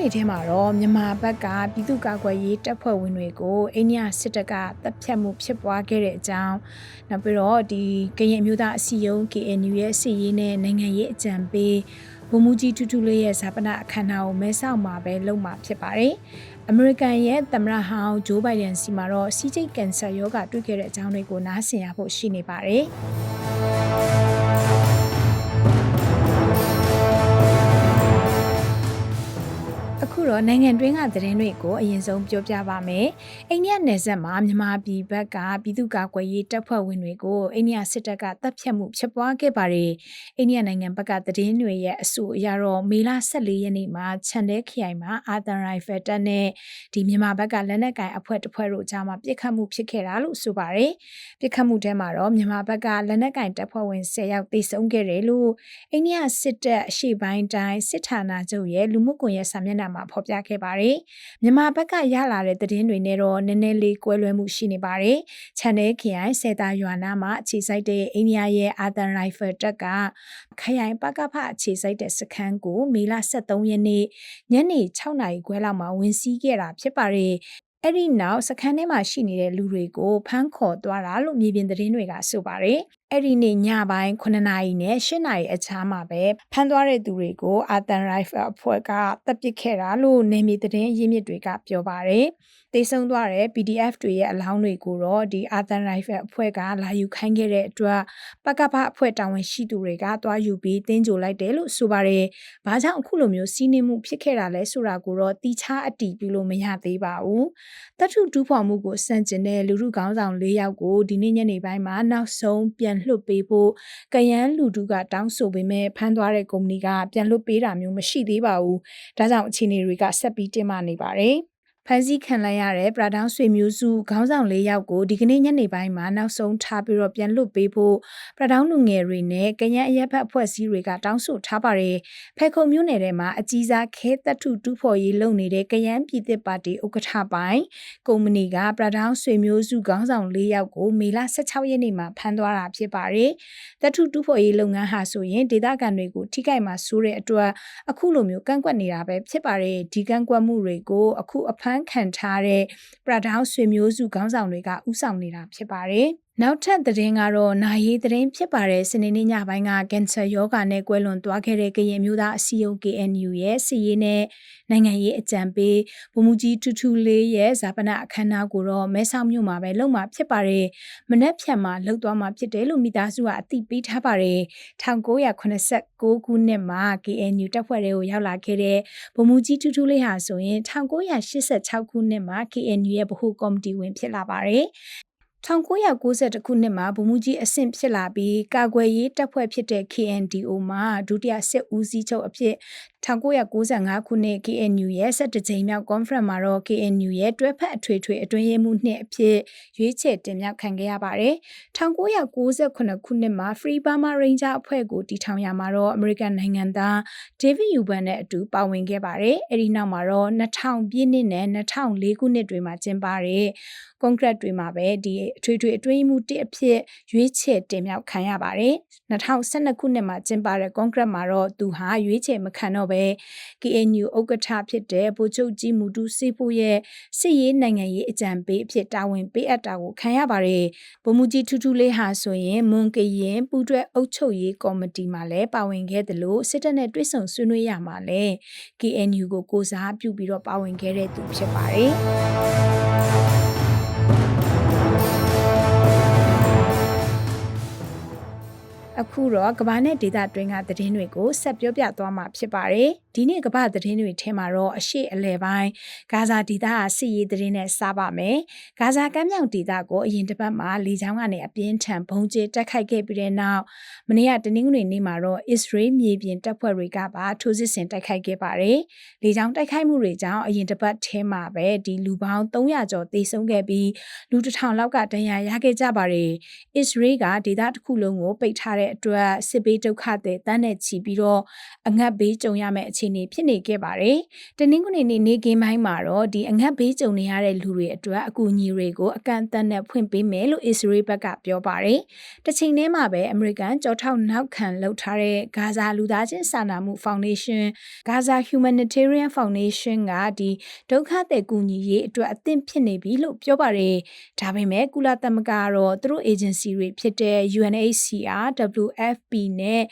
တင်းတွေထဲမှာတော့မြန်မာဘက်ကပြည်သူ့ကာကွယ်ရေးတပ်ဖွဲ့ဝင်တွေကိုအိန္ဒိယစစ်တပ်ကတပ်ဖြတ်မှုဖြစ်ပွားခဲ့တဲ့အကြောင်းနောက်ပြီးတော့ဒီကရင်အမျိုးသားအစည်းအရုံး KNU ရဲ့စီရေးနဲ့နိုင်ငံရေးအကြံပေးဘုံမူကြီးတူတူလေးရဲ့ဇာပနာအခမ်းအနားကိုမဲဆောက်မှာပဲလုပ်မှာဖြစ်ပါတယ်။အမေရိကန်ရဲ့သမ္မတဟောင်းဂျိုးဘိုင်ဒန်စီမှာတော့စီးကျိတ်ကင်ဆာရောဂါတွေ့ခဲ့တဲ့အကြောင်းတွေကိုနားဆင်ရဖို့ရှိနေပါတယ်။ အခုတော့နိုင်ငံတွင်းကသတင်းတွေကိုအရင်ဆုံးပြောပြပါမယ်။အိန္ဒိယနယ်စပ်မှာမြန်မာပြည်ဘက်ကပြည်သူ့ကာကွယ်ရေးတပ်ဖွဲ့ဝင်တွေကိုအိန္ဒိယစစ်တပ်ကတပ်ဖြတ်မှုဖြစ်ပွားခဲ့ပါတယ်။အိန္ဒိယနိုင်ငံဘက်ကသတင်းတွေရဲ့အဆိုအရတော့မေလ14ရက်နေ့မှာချန်တဲခရိုင်မှာအာသန်ရိုင်ဖယ်တပ်နဲ့ဒီမြန်မာဘက်ကလက်နက်ကင်အဖွဲ့တစ်ဖွဲ့တို့ကြားမှာပြစ်ခတ်မှုဖြစ်ခဲ့တာလို့ဆိုပါတယ်။ပြစ်ခတ်မှုထဲမှာတော့မြန်မာဘက်ကလက်နက်ကင်တပ်ဖွဲ့ဝင်10ယောက်သေဆုံးခဲ့တယ်လို့အိန္ဒိယစစ်တပ်အရှိပိုင်းတိုင်းစစ်ဌာနချုပ်ရဲ့လူမှုကွန်ရက်စာမျက်နှာမှာဖော်ပြခဲ့ပါတယ်။မြန်မာဘက်ကရလာတဲ့သတင်းတွေနဲ့တော့နည်းနည်းလေးကွဲလွဲမှုရှိနေပါတယ်။ Channel ခရိုင်စေတာရွာနာမှာအခြေစိုက်တဲ့အိန္ဒိယရဲ့အာသန်ရိုင်ဖယ်တပ်ကခရိုင်ပကဖအခြေစိုက်တဲ့စခန်းကိုမေလ23ရက်နေ့ညနေ6နာရီခွဲလောက်မှာဝင်စီးခဲ့တာဖြစ်ပါတယ်။အဲ့ဒီနောက်စခန်းထဲမှာရှိနေတဲ့လူတွေကိုဖမ်းခေါ်သွားတာလို့မြေပြင်သတင်းတွေကဆိုပါတယ်။ အဲ့ဒီနေ့ညပိုင်း9နာရီနဲ့10နာရီအချားမှာပဲဖမ်းသွားတဲ့သူတွေကိုအာတန်ရိုင်ဖယ်အဖွဲ့ကတပ်ပစ်ခဲ့တာလို့နေမြေသတင်းရင်းမြစ်တွေကပြောပါတယ်။တေဆုံးသွားတဲ့ PDF တွေရဲ့အလောင်းတွေကိုတော့ဒီအာသန်ရိုင်ဖယ်အဖွဲ့ကလာယူခိုင်းခဲ့တဲ့အတွက်ပကပအဖွဲ့တာဝန်ရှိသူတွေကသွားယူပြီးတင်းကြိုလိုက်တယ်လို့ဆိုပါတယ်။ဘာကြောင့်အခုလိုမျိုးစီးနှင်းမှုဖြစ်ခဲ့တာလဲဆိုတာကိုတော့တီချာအတီးပြုလို့မရသေးပါဘူး။တထုတူးဖော်မှုကိုစန့်ကျင်တဲ့လူထုခေါင်းဆောင်၄ယောက်ကိုဒီနေ့ညနေပိုင်းမှာနောက်ဆုံးပြန်လွှတ်ပေးဖို့ကယန်းလူထုကတောင်းဆိုပေမဲ့ဖမ်းသွားတဲ့ကုမ္ပဏီကပြန်လွှတ်ပေးတာမျိုးမရှိသေးပါဘူး။ဒါကြောင့်အခြေအနေတွေကဆက်ပြီးတင်းမာနေပါတယ်။ ဖမ်းဆီးခံလိုက်ရတဲ့ပရာဒေါင်းဆွေမျိုးစုခေါင်းဆောင်၄ယောက်ကိုဒီကနေ့ညနေပိုင်းမှာနောက်ဆုံးထားပြီးတော့ပြန်လွတ်ပေးဖို့ပရာဒေါင်းလူငယ်တွေနဲ့ကရန်အရက်ဖက်အဖွဲ့အစည်းတွေကတောင်းဆိုထားပါတယ်။ဖဲခုံမြို့နယ်ထဲမှာအကြီးစားခဲတပ်ထုတူးဖော်ရေးလုပ်နေတဲ့ကရန်ပြည်သစ်ပါတီဥက္ကဋ္ဌပိုင်းကုမ္ပဏီကပရာဒေါင်းဆွေမျိုးစုခေါင်းဆောင်၄ယောက်ကိုမေလ16ရက်နေ့မှာဖမ်းသွားတာဖြစ်ပါတယ်။တပ်ထုတူးဖော်ရေးလုပ်ငန်းဟာဆိုရင်ဒေသခံတွေကိုထိခိုက်မှာဆိုးတဲ့အတွက်အခုလိုမျိုးကန့်ကွက်နေတာပဲဖြစ်ပါတယ်။ဒီကန့်ကွက်မှုတွေကိုအခုအဖမ်းခံထားတဲ့ပရဒေါင်းဆွေမျိုးစုခေါင်းဆောင်တွေကဥဆောင်နေတာဖြစ်ပါတယ်။ နောက်ထပ်သတင်းကတော့နာရေးသတင်းဖြစ်ပါတယ်စနေနေ့ညပိုင်းကကင်ဆာယောဂါနဲ့ကွဲလွန်သွားခဲ့တဲ့ကရင်မျိုးသားအစည်းအရုံး KNU ရဲ့စီရေးနဲ့နိုင်ငံရေးအကြံပေးဗိုလ်မှူးကြီးထူးထူးလေးရဲ့ဇာပနာအခမ်းအနားကိုတော့မဲဆောက်မြို့မှာပဲလုပ်မှာဖြစ်ပါတယ်မနက်ဖြန်မှာလှုပ်သွားမှာဖြစ်တယ်လို့မိသားစုကအသိပေးထားပါတယ်1989ခုနှစ်မှာ KNU တပ်ဖွဲ့တွေကိုရောက်လာခဲ့တဲ့ဗိုလ်မှူးကြီးထူးထူးလေးဟာဆိုရင်1986ခုနှစ်မှာ KNU ရဲ့ဗဟိုကော်မတီဝင်ဖြစ်လာပါတယ် 1992ခုနှစ်မှာဗိုလ်မှူးကြီးအဆင့်ဖြစ်လာပြီး ကာကွယ်ရေးတပ်ဖွဲ့ဖြစ်တဲ့ KNDO မှာ ဒုတိယစစ်ဦးစီးချုပ်အဖြစ် 1995ခုနှစ် KNU ရဲ့17ကြိမ်မြောက် conference မှာတော့ KNU ရဲ့တွဲဖက်အထွေထွေအတွင်းရေးမှူးနှစ်အဖြစ်ရွေးချယ်တင်မြှောက်ခံခဲ့ရပါတယ်။1998ခုနှစ်မှာ Free Burma Ranger အဖွဲ့ကိုတည်ထောင်ရမှာတော့ American နိုင်ငံသား David Yuban နဲ့အတူပါဝင်ခဲ့ပါတယ်။အဲဒီနောက်မှာတော့2000ပြည့်နှစ်နဲ့2004ခုနှစ်တွေမှာကျင်းပတဲ့ကွန်ကရစ်တွေမှာပဲဒီအထွေထွေအတွင်းမှုတစ်အဖြစ်ရွေးချယ်တင်မြှောက်ခံရပါတယ်။2012ခုနှစ်မှာကျင်းပတဲ့ကွန်ကရစ်မှာတော့သူဟာရွေးချယ်မခံတော့ပဲ KNU ဥက္ကဋ္ဌဖြစ်တဲ့ဗိုလ်ချုပ်ကြီးမူတူစေဖို့ရဲ့စစ်ရေးနိုင်ငံရေးအကြံပေးအဖြစ်တာဝန်ပေးအပ်တာကိုခံရပါတယ်။ဗိုလ်မှူးကြီးထူးထူးလေးဟာဆိုရင်မွန်ကရင်ပူးတွဲအုပ်ချုပ်ရေးကော်မတီမှာလည်းပါဝင်ခဲ့တယ်လို့စစ်တပ်နဲ့တွဲဆုံဆွေးနွေးရမှာလဲ KNU ကိုကိုစားပြုပြီးတော့ပါဝင်ခဲ့တဲ့သူဖြစ်ပါတယ်။ အခုတော့ကဘာနဲ့ဒေတာတွင်းကသတင်းတွေကိုဆက်ပြောပြသွားမှာဖြစ်ပါတယ်။ဒီနေ့ကမ္ဘာသတင်းတွေထဲမှာတော့အရှိအလဲပိုင်းဂါဇာဒေသကစစ်ရေးသတင်းနဲ့စပါမယ်။ဂါဇာကမ်းမြောင်ဒေသကိုအရင်တစ်ပတ်မှာလေကြောင်းကနေအပြင်းထန်ဘုံကျဲတက်ခိုက်ခဲ့ပြီးတဲ့နောက်မနေ့ကတနင်္ဂနွေနေ့မှာတော့အစ္စရေးမြေပြင်တပ်ဖွဲ့တွေကပါထိုးစစ်ဆင်တိုက်ခိုက်ခဲ့ပါတယ်။လေကြောင်းတိုက်ခိုက်မှုတွေကြောင့်အရင်တစ်ပတ်ထဲမှာပဲဒီလူပေါင်း300ကျော်သေဆုံးခဲ့ပြီးလူတစ်ထောင်လောက်ကဒဏ်ရာရခဲ့ကြပါတယ်။အစ္စရေးကဒေသတစ်ခုလုံးကိုပိတ်ထားတဲ့အတွက်စစ်ဘေးဒုက္ခတွေတန်းနဲ့ချီပြီးတော့အငတ်ဘေးကြုံရမယ့်အခြေအနေဖြစ်နေခဲ့ပါတယ်။တနင်္ဂနွေနေ့နေ့ကင်းပိုင်းမှာတော့ဒီအငတ်ဘေးကြုံနေရတဲ့လူတွေအတွက်အကူအညီတွေကိုအကန့်အသတ်နဲ့ဖွင့်ပေးမယ်လို့အစ္စရေးဘက်ကပြောပါတယ်။တစ်ချိန်တည်းမှာပဲအမေရိကန်ကြောထောက်နောက်ခံလှုပ်ထားတဲ့ဂါဇာလူသားချင်းစာနာမှုဖောင်ဒေးရှင်း Gaza Humanitarian Foundation ကဒီဒုက္ခသည်ကူညီရေးအတွက်အသင့်ဖြစ်နေပြီလို့ပြောပါတယ်။ဒါပေမဲ့ကုလသမဂ္ဂကတော့သူတို့ agency တွေဖြစ်တဲ့ UNHCR, WFP နဲ့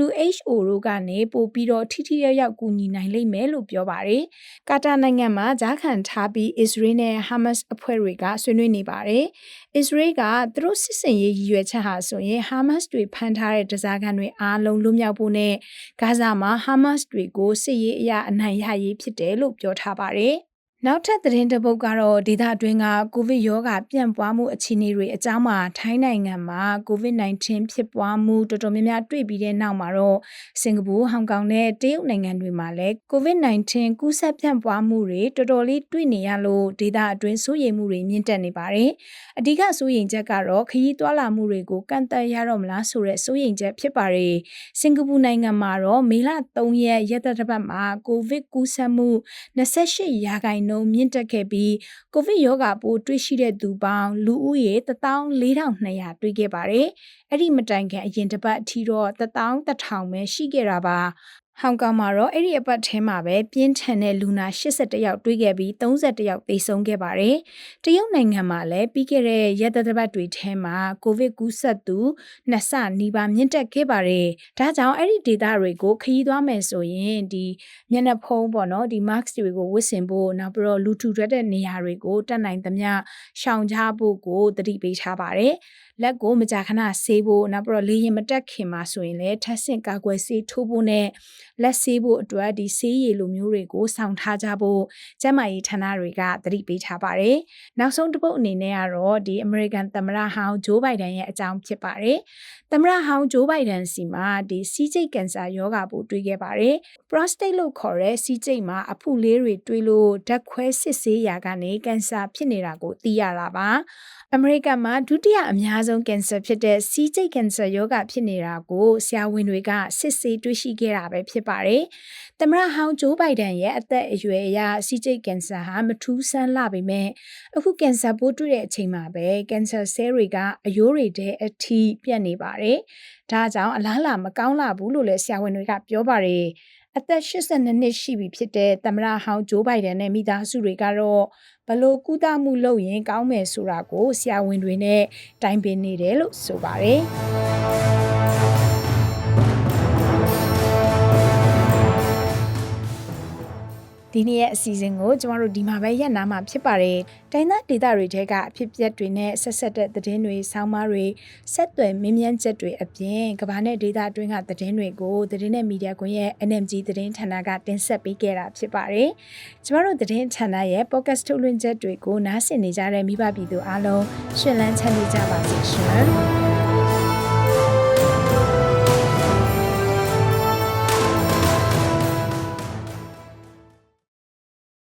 WHO တို့ကနေပို့ပြီးတော့ထိထိရောက်ရောက်ကူညီနိုင်လိမ့်မယ်လို့ပြောပါတယ်။ကာတာနိုင်ငံမှာဂျာခံထားပြီး Israel နဲ့ Hamas အဖွဲ့တွေကဆွေးနွေးနေပါတယ်။ Israel ကသူတို့စစ်စင်ရေးရည်ရွယ်ချက်ဟာဆိုရင် Hamas တွေဖမ်းထားတဲ့တစားကန်တွေအားလုံးလွတ်မြောက်ဖို့နဲ့ဂါဇာမှာ Hamas တွေကိုစစ်ရေးအရာအနိုင်ရရေးဖြစ်တယ်လို့ပြောထားပါတယ်။ နောက်ထပ်သတင်းတစ်ပုဒ်ကတော့ဒေသတွင်းကကိုဗစ်ရောဂါပြန့်ပွားမှုအခြေအနေတွေအကြောင်းမှာထိုင်းနိုင်ငံမှာကိုဗစ် -19 ဖြစ်ပွားမှုတော်တော်များများတွေ့ပြီးတဲ့နောက်မှာတော့စင်ကာပူဟောင်ကောင်နဲ့တရုတ်နိုင်ငံတွေမှာလည်းကိုဗစ် -19 ကူးစက်ပြန့်ပွားမှုတွေတော်တော်လေးတွေ့နေရလို့ဒေသအတွင်းစိုးရိမ်မှုတွေမြင့်တက်နေပါတယ်။အဓိကစိုးရိမ်ချက်ကတော့ခရီးသွားလာမှုတွေကိုကန့်သတ်ရတော့မလားဆိုတဲ့စိုးရိမ်ချက်ဖြစ်ပါတယ်။စင်ကာပူနိုင်ငံမှာတော့မေလ3ရက်ရက်သက်တစ်ပတ်မှာကိုဗစ်ကူးစက်မှု28ရာခိုင်နှုန်းမြင့်တက်ခဲ့ပြီးကိုဗစ်ရောဂါပိုးတွေ့ရှိတဲ့သူပေါင်းလူဦးရေ14200တွေ့ခဲ့ပါတယ်။အဲ့ဒီမတိုင်ခင်အရင်တစ်ပတ်အထိတော့11000ပဲရှိခဲ့တာပါ ဟောင်ကောင်မှာတော့အဲ့ဒီအပတ်ထဲမှာပဲပြင်းထန်တဲ့လူနာ81ယောက်တွေ့ခဲ့ပြီး31ယောက်သေဆုံးခဲ့ပါတယ်။တရုတ်နိုင်ငံမှာလည်းပြီးခဲ့တဲ့ရက်သတ္တပတ်တွေထဲမှာကိုဗစ်ကူးစက်သူနှစ်ဆနီးပါးမြင့်တက်ခဲ့ပါတယ်။ဒါကြောင့်အဲ့ဒီဒေတာတွေကိုခရီးသွားမယ်ဆိုရင်ဒီမျက်နှာဖုံးပေါ့နော်ဒီ mask တွေကိုဝတ်ဆင်ဖို့နောက်ပြီးတော့လူထူထပ်တဲ့နေရာတွေကိုတက်နိုင်သမျှရှောင်ကြဖို့ကိုသတိပေးထားပါတယ်။လက်ကိုမကြာခဏဆေးဖို့နောက်ပြီးတော့လေရင်မတက်ခင်မှာဆိုရင်လည်းထပ်ဆင့်ကာကွယ်ဆေးထိုးဖို့နဲ့ လက်ဆေးဖို့အတွက်ဒီဆေးရည်လိုမျိုးတွေကိုစောင့်ထားကြဖို့ကျန်းမာရေးဌာနတွေကသတိပေးထားပါတယ်။နောက်ဆုံးတစ်ပုတ်အနေနဲ့ကတော့ဒီ American သမ္မတဟောင်းဂျိုးဘိုင်ဒန်ရဲ့အကြောင်းဖြစ်ပါတယ်။သမ္မတဟောင်းဂျိုးဘိုင်ဒန်စီမှာဒီစီးကျိတ်ကင်ဆာရောဂါပိုးတွေ့ခဲ့ပါတယ်။ prostate လို့ခေါ်တဲ့စီးကျိတ်မှာအဖုလေးတွေတွေ့လို့ဓာတ်ခွဲစစ်ဆေးရာကနေကင်ဆာဖြစ်နေတာကိုသိရတာပါ။ အမေရိကန်မှာဒုတိယအများဆုံးကင်ဆာဖြစ်တဲ့စီးကျိတ်ကင်ဆာရောဂါဖြစ်နေတာကိုဆရာဝန်တွေကစစ်ဆေးတွေ့ရှိခဲ့တာပဲဖြစ်ပါတယ်။သမ္မတဟောင်းဂျိုးဘိုင်ဒန်ရဲ့အသက်အရွယ်အရစီးကျိတ်ကင်ဆာဟာမထူးဆန်းလာပေမဲ့အခုကင်ဆာပိုးတွေ့တဲ့အချိန်မှာပဲကင်ဆာဆဲတွေကအယိုးတွေတဲ့အထိပြတ်နေပါတယ်။ဒါကြောင့်အလားအလာမကောင်းလာဘူးလို့လည်းဆရာဝန်တွေကပြောပါတယ်။ အသက်82နှစ်ရှိပြီဖြစ်တဲ့သမ္မတဟောင်းဂျိုးဘိုင်ဒန်နဲ့မိသားစုတွေကတော့ဘလို့ကုသမှုလုပ်ရင်ကောင်းမယ်ဆိုတာကိုဆရာဝန်တွေနဲ့တိုင်ပင်နေတယ်လို့ဆိုပါတယ်။ ဒီနေ့ရဲ့အစီအစဉ်ကိုကျမတို့ဒီမှာပဲရပ်နာမှာဖြစ်ပါတယ်။တိုင်းသားဒေသတွေထဲကအဖြစ်အပျက်တွေနဲ့ဆက်ဆက်တဲ့သတင်းတွေ၊ဆောင်းပါးတွေ၊ဆက်သွယ်မင်းမြန်းချက်တွေအပြင်ကမ္ဘာနဲ့ဒေသအတွင်းကသတင်းတွေကိုသတင်းနဲ့မီဒီယာကွန်ရဲ့ NMG သတင်းဌာနကတင်ဆက်ပေးခဲ့တာဖြစ်ပါတယ်။ကျမတို့သတင်းဌာနရဲ့ podcast ထုတ်လွှင့်ချက်တွေကိုနားဆင်နေကြတဲ့မိဘပြည်သူအားလုံးရှင်လန်းချမ်းမြေ့ကြပါစေရှင်။